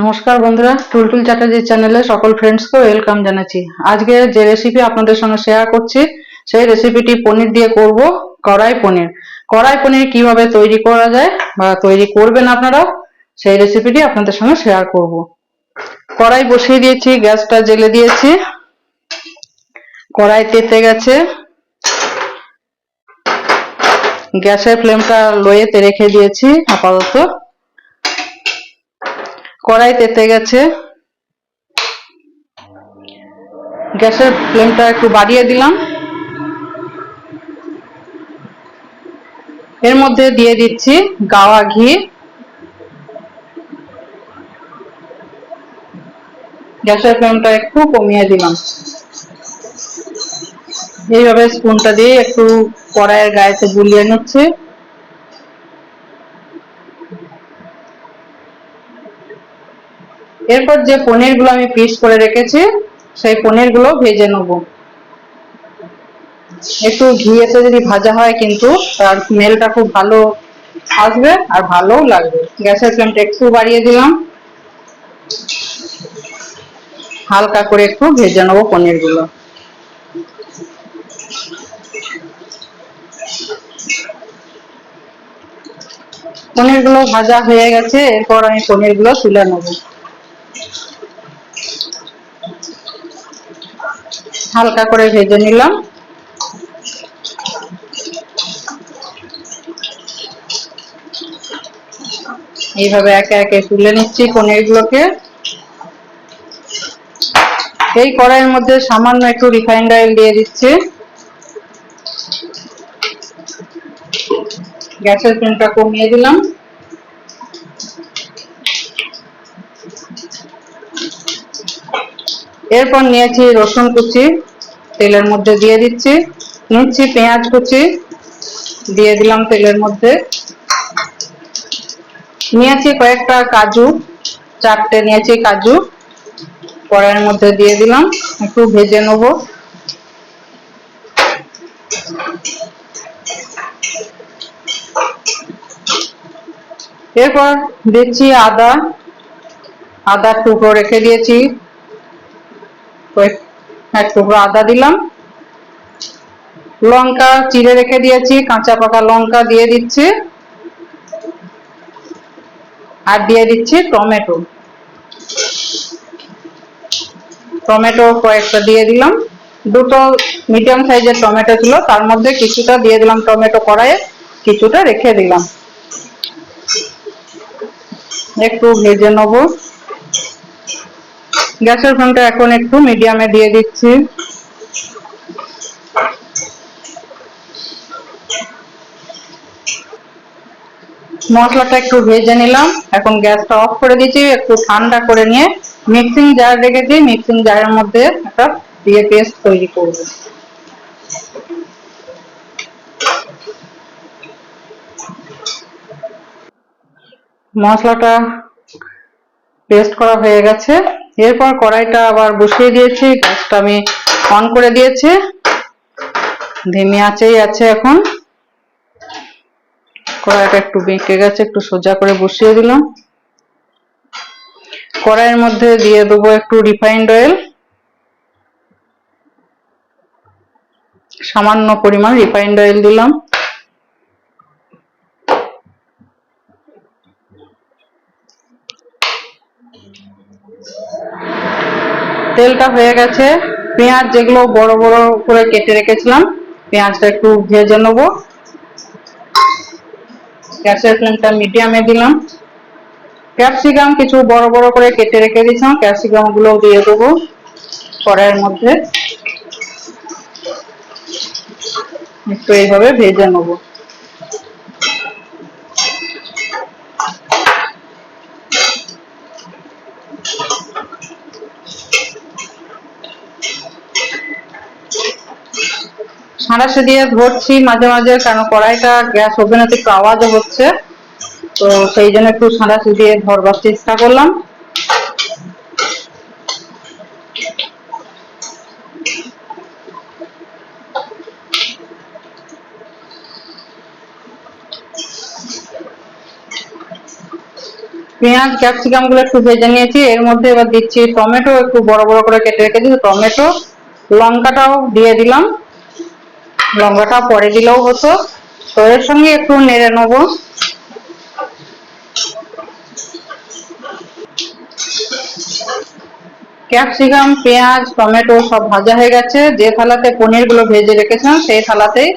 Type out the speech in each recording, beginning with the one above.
নমস্কার বন্ধুরা, টুলটুল চ্যাটার্জি চ্যানেলে সকল ফ্রেন্ডসকে ওয়েলকাম জানাচ্ছি। আজকে যে রেসিপি আপনাদের সঙ্গে শেয়ার করছি, সেই রেসিপিটি পনির দিয়ে করব কড়াই পনির। কড়াই পনির কীভাবে তৈরি করা যায় বা তৈরি করবেন আপনারা সেই রেসিপিটি আপনাদের সঙ্গে শেয়ার করব। কড়াই বসিয়ে দিয়েছি, গ্যাসটা জেলে দিয়েছি। কড়াই তেতে গেছে। গ্যাসের ফ্লেমটা লোয়েতে রেখে দিয়েছি, আপাতত। কড়াই তেতে গেছে। গ্যাসের ফ্লেমটা একটু বাড়িয়ে দিলাম। এর মধ্যে দিয়ে দিচ্ছি গাওয়া ঘি। গ্যাসের ফ্লেমটা একটু কমিয়ে দিলাম। এইভাবে স্পুনটা দিয়ে একটু কড়াইয়ের গায়েতে বুলিয়ে নিচ্ছে। এরপর যে পনিরগুলো আমি পিস করে রেখেছি, সেই পনিরগুলো ভেজে নেব। একটু ঘিয়েতে যদি ভাজা হয় কিন্তু তার স্মেলটা খুব ভালো আসবে আর ভালোও লাগবে। গ্যাসের ফ্লেমটা একটু বাড়িয়ে দিলাম। হালকা করে একটু ভেজে নেব পনিরগুলো পনিরগুলো ভাজা হয়ে গেছে, এরপর আমি পনিরগুলো তুলে নেব। হালকা করে ভেজে নিলাম। এইভাবে একে একে তুলে নিচ্ছি পনিরগুলোকে। এই কড়াইয়ের মধ্যে সামান্য একটু রিফাইন্ড অয়েল দিয়ে দিচ্ছি। গ্যাসের ফ্লেমটা কমিয়ে দিলাম। এরপর নিয়েছি রসুন কুচি, তেলের মধ্যে দিয়ে দিচ্ছি, নিচ্ছি পেঁয়াজ কুচি, দিয়ে দিলাম তেলের মধ্যে। নিয়েছি কয়েকটা কাজু, চারটে নিয়েছি কাজু কড়াইয়ের মধ্যে দিয়ে দিলাম, একটু ভেজে নেব। এরপর দিচ্ছি আদা আদার টুকরো রেখে দিয়েছি। এক টুকরো আদা দিলাম। লঙ্কা চিড়ে রেখে দিয়েছি, কাঁচা পাকা লঙ্কা দিয়ে দিচ্ছি। আর দিয়ে দিচ্ছি টমেটো। টমেটো কয়েকটা দিয়ে দিলাম। দুটো মিডিয়াম সাইজের টমেটো ছিল, তার মধ্যে কিছুটা দিয়ে দিলাম টমেটো কড়াইয়ে, কিছুটা রেখে দিলাম। একটু ভেজে নেব। গ্যাসের ফ্লেমটা এখন একটু মিডিয়ামে দিয়ে দিচ্ছি। মশলাটা একটু ভেজে নিলাম। এখন গ্যাসটা অফ করে দিচ্ছি, একটু ঠান্ডা করে নিয়ে মিক্সিং জার রেখেছি। মিক্সিং জারের মধ্যে একটা দিয়ে পেস্ট তৈরি করব। মশলাটা পেস্ট করা হয়ে গেছে। এরপর কড়াইটা আবার বসিয়ে দিয়েছি, গ্যাসটা আমি অন করে দিয়েছি। ধিমি আঁচেই আছে এখন। কড়াইটা একটু বেঁকে গেছে, একটু সোজা করে বসিয়ে দিলাম। কড়াইয়ের মধ্যে দিয়ে দেবো একটু রিফাইন্ড অয়েল সামান্য পরিমাণ রিফাইন্ড অয়েল দিলাম। তেলটা হয়ে গেছে। পেঁয়াজ যেগুলো বড় বড় করে কেটে রেখেছিলাম, পেঁয়াজটা একটু ভেজে নেব। গ্যাসের ফ্লেমটা মিডিয়ামে দিলাম। ক্যাপসিকাম কিছু বড় বড় করে কেটে রেখে দিয়েছিলাম ক্যাপসিকামগুলো দিয়ে দেবো কড়াইয়ের মধ্যে। একটু এইভাবে ভেজে নেব। সাঁড়াশি দিয়ে ধরছি মাঝে মাঝে কেন কড়াইটা গ্যাস ওভেনে একটু আওয়াজও হচ্ছে। তো সেই জন্য একটু সাঁড়াশি দিয়ে ধরবার চেষ্টা করলাম। পেঁয়াজ, ক্যাপসিকামগুলো একটু ভেজে নিয়েছি, এর মধ্যে এবার দিচ্ছি টমেটো, একটু বড় বড় করে কেটে রেখেছি, টমেটো, লঙ্কাটাও দিয়ে দিলাম। লঙ্কাটা পরে দিলেও হতো। তো এর সঙ্গে একটু নেড়ে নেব। ক্যাপসিকাম, পেঁয়াজ, টমেটো সব ভাজা হয়ে গেছে। যে থালাতে পনিরগুলো ভেজে রেখেছিলাম, সেই থালাতেই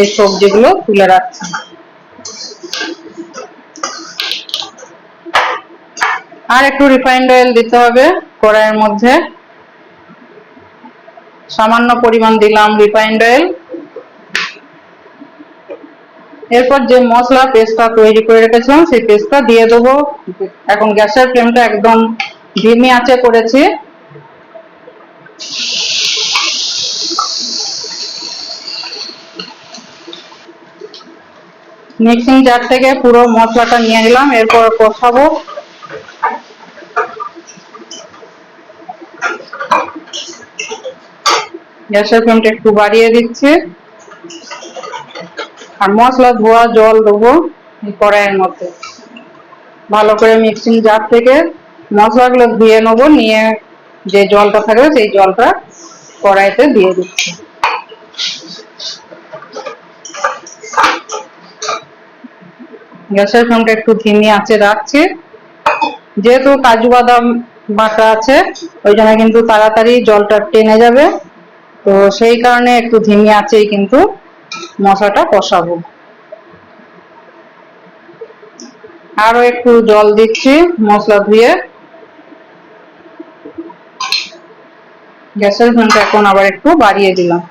এই সবজিগুলো তুলে রাখছি। আর একটু রিফাইন্ড অয়েল দিতে হবে কড়াইয়ের মধ্যে। সামান্য পরিমাণ দিলাম রিফাইন্ড অয়েল এরপর যে মশলা পেস্টটা তৈরি করে রেখেছিলাম, সেই পেস্টটা দিয়ে দেবো। এখন গ্যাসের ফ্লেমটা একদম ধিমি আঁচে করেছি। মিক্সিং জার থেকে পুরো মশলাটা নিয়ে নিলাম, এরপর কষাবো। গ্যাসের ফ্লেমটা একটু বাড়িয়ে দিচ্ছি। আর মশলা, ধোয়া, জল দেবো কড়াইয়ের মধ্যে। ভালো করে মিক্সিং জার থেকে মশলাগুলো ধুয়ে নেব, নিয়ে যে জলটা থাকবে সেই জলটা কড়াইতে দিয়ে দিচ্ছি। গ্যাসের ফ্লেমটা একটু ধিমি আছে, রাখছি। যেহেতু কাজু বাদাম বাটা আছে, ওই জন্য কিন্তু তাড়াতাড়ি জলটা টেনে যাবে। তো সেই কারণে একটু ধিমি আছেই কিন্তু মশলাটা কষাবো। আরও একটু জল দিচ্ছি মশলা ধুয়ে। গ্যাসের ফ্লেমটা এখন আবার একটু বাড়িয়ে দিলাম।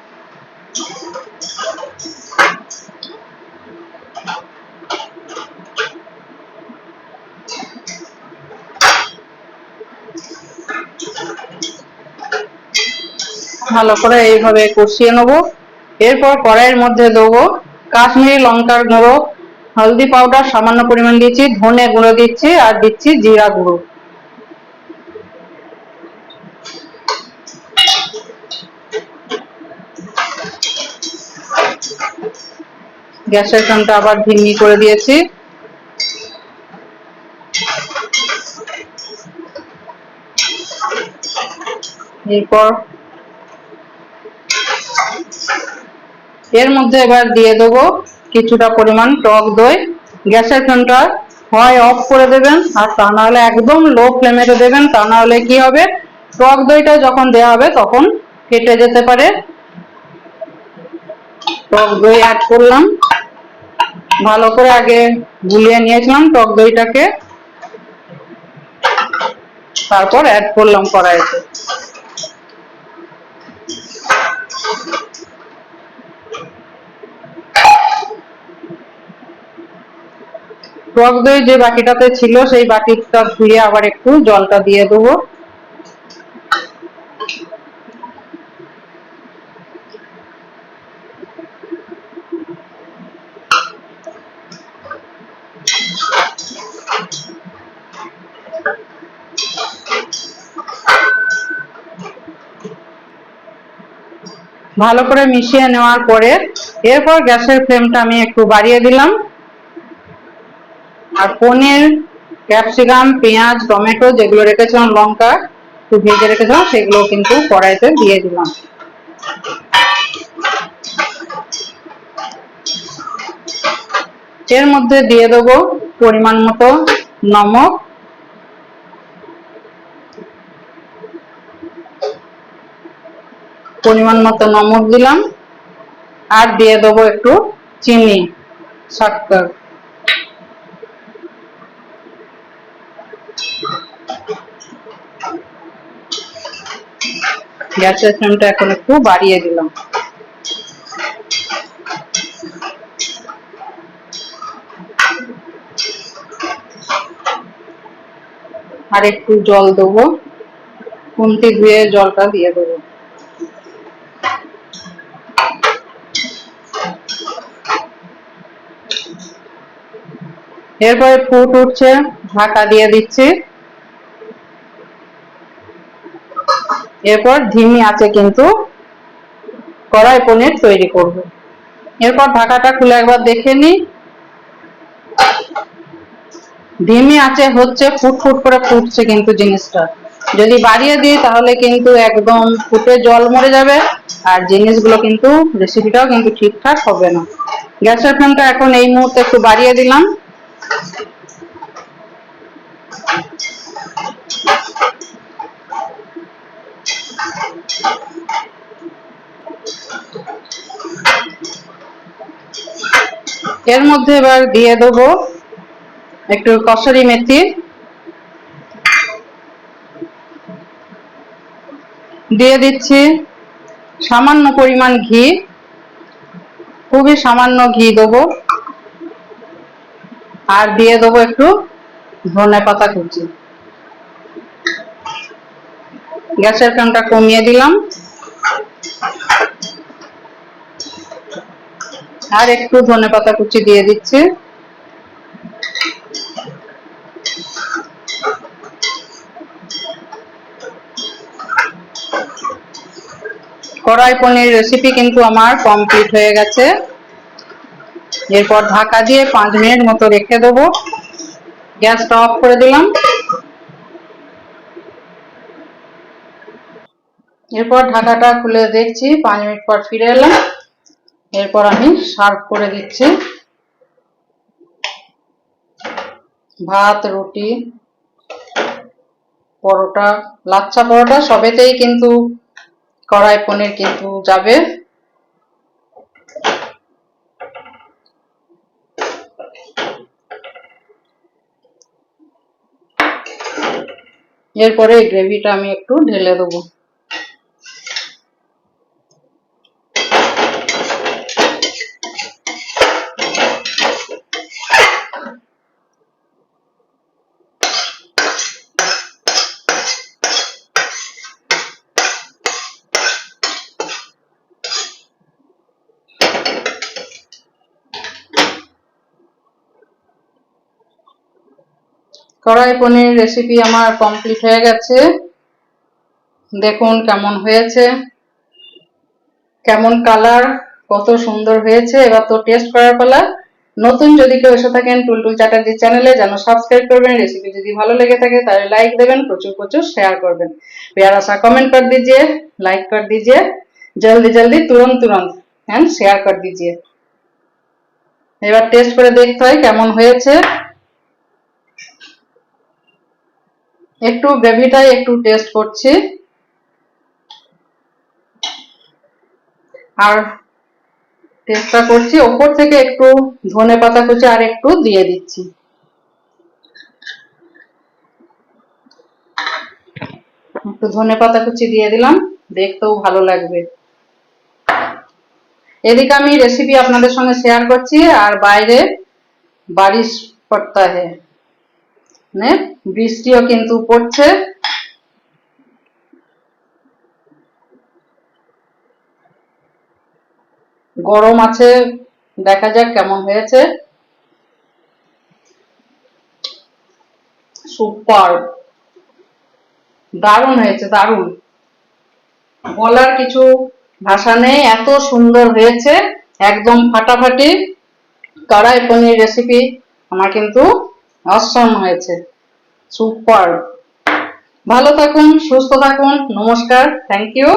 ভালো করে এইভাবে কষিয়ে নেব। এরপর কড়াইয়ের মধ্যে দেবো কাশ্মীরি লঙ্কার গুঁড়ো, হলদি পাউডার, সামান্য পরিমাণ দিচ্ছি, ধনে গুঁড়ো দিচ্ছি আর দিচ্ছি জিরা গুঁড়ো। গ্যাসের ফ্লেমটা আবার ধিমি করে দিয়েছি। এরপর এর মধ্যে এবার দিয়ে দেবো কিছুটা পরিমাণ টক দই। গ্যাসের ফ্লেমটা হয় অফ করে দেবেন, আর তা না হলে একদম লো ফ্লেমে দেবেন, তা না হলে কি হবে? টক দইটা যখন দেওয়া হবে তখন কেটে যেতে পারে। টক দই অ্যাড করলাম। ভালো করে আগে গুলিয়ে নিয়েছিলাম টক দইটাকে। তারপর অ্যাড করলাম কড়াইতে। টক দই যে বাটিটাতে ছিল, সেই বাটিটা ধুয়ে আবার একটু জলটা দিয়ে দেবো। ভালো করে মিশিয়ে নেওয়ার পরে, এরপর গ্যাসের ফ্লেমটা আমি একটু বাড়িয়ে দিলাম। আর পনির, ক্যাপসিকাম, পেঁয়াজ, টমেটো যেগুলো রেখেছিলাম, লঙ্কা, একটু ভেজে রেখেছিলাম, সেগুলো কিন্তু কড়াইতে দিয়ে দিলাম। এর মধ্যে দিয়ে দেবো পরিমাণ মতো নমক। পরিমাণ মতো নমক দিলাম। আর দিয়ে দেবো একটু চিনি শক্কর গ্যাসের ফ্লেমটা এখন একটু বাড়িয়ে দিলাম। আর একটু জল দেবো। খুন্তি ধুয়ে জলটা দিয়ে দেবো। এরপরে ফুট উঠছে, ঢাকা দিয়ে দিচ্ছি। এরপর ধিমি আছে কিন্তু কড়াই পনির তৈরি করব। এরপর ঢাকাটা খুলে একবার দেখে নি। ধিমি আছে হচ্ছে ফুট ফুট করে ফুটছে কিন্তু জিনিসটা। যদি বাড়িয়ে দিই তাহলে কিন্তু একদম ফুটে জল মরে যাবে আর জিনিসগুলো কিন্তু রেসিপিটাও কিন্তু ঠিকঠাক হবে না। গ্যাসের ফ্লেমটা এখন এই মুহূর্তে একটু বাড়িয়ে দিলাম। এর মধ্যে এবার দিয়ে দেবো একটু কসুরি মেথি। দিয়ে দিচ্ছি সামান্য পরিমাণ ঘি। খুবই সামান্য ঘি দেবো। আর দিয়ে দেবো একটু ধনে পাতা কুচি। গ্যাসের ফ্লেমটা কমিয়ে দিলাম। আর একটু ধনে পাতা কুচি দিয়ে দিচ্ছি। কড়াই পনির রেসিপি কিন্তু আমার কমপ্লিট হয়ে গেছে। এরপর ঢাকা দিয়ে পাঁচ মিনিট মতো রেখে দেবো। গ্যাসটা অফ করে দিলাম। এরপর ঢাকাটা খুলে দেখছি, পাঁচ মিনিট পর ফিরে এলাম। এরপর আমি সার্ভ করে দিচ্ছি। ভাত, রুটি, পরোটা লাচ্ছা পরোটা সবেতেই কিন্তু কড়াই পনির কিন্তু যাবে। এরপরে গ্রেভিটা আমি একটু ঢেলে দেবো। কড়াই পনির রেসিপি আমার কমপ্লিট হয়ে গেছে দেখুন কেমন হয়েছে কেমন কালার কত সুন্দর হয়েছে এবার তো টেস্ট করার পালা নতুন যদি কেউ এসে থাকেন টুলটুল চ্যাটার্জি চ্যানেলে যেন সাবস্ক্রাইব করবেন রেসিপি যদি ভালো লেগে থাকে তাহলে লাইক দেবেন প্রচুর প্রচুর শেয়ার করবেন प्यारा सा कमेंट कर दीजिए लाइक कर दीजिए जल्दी जल्दी तुरंत तुरंत एंड शेयर कर दीजिए এবার টেস্ট করে দেখতে হয় কেমন হয়েছে একটু গ্রেভিটাই একটু টেস্ট করছি। আর টেস্টটা করছি, ওপর থেকে একটু ধনে পাতা কুচি আর একটু দিয়ে দিচ্ছি। একটু ধনে পাতা কুচি দিয়ে দিলাম, দেখতেও ভালো লাগবে। এদিকে আমি রেসিপি আপনাদের সঙ্গে শেয়ার করছি, আর বাইরে বারিশ পড়তা হে মানে বৃষ্টিও কিন্তু পড়ছে। গরম আছে, দেখা যাক কেমন হয়েছে। সুপার। দারুণ হয়েছে, দারুণ। বলার কিছু ভাষা নেই, এত সুন্দর হয়েছে, একদম ফাটাফাটি। কড়াই পনির রেসিপি আমার কিন্তু অসম হয়েছে। সুপার ভালো থাকুন সুস্থ থাকুন নমস্কার থ্যাংক ইউ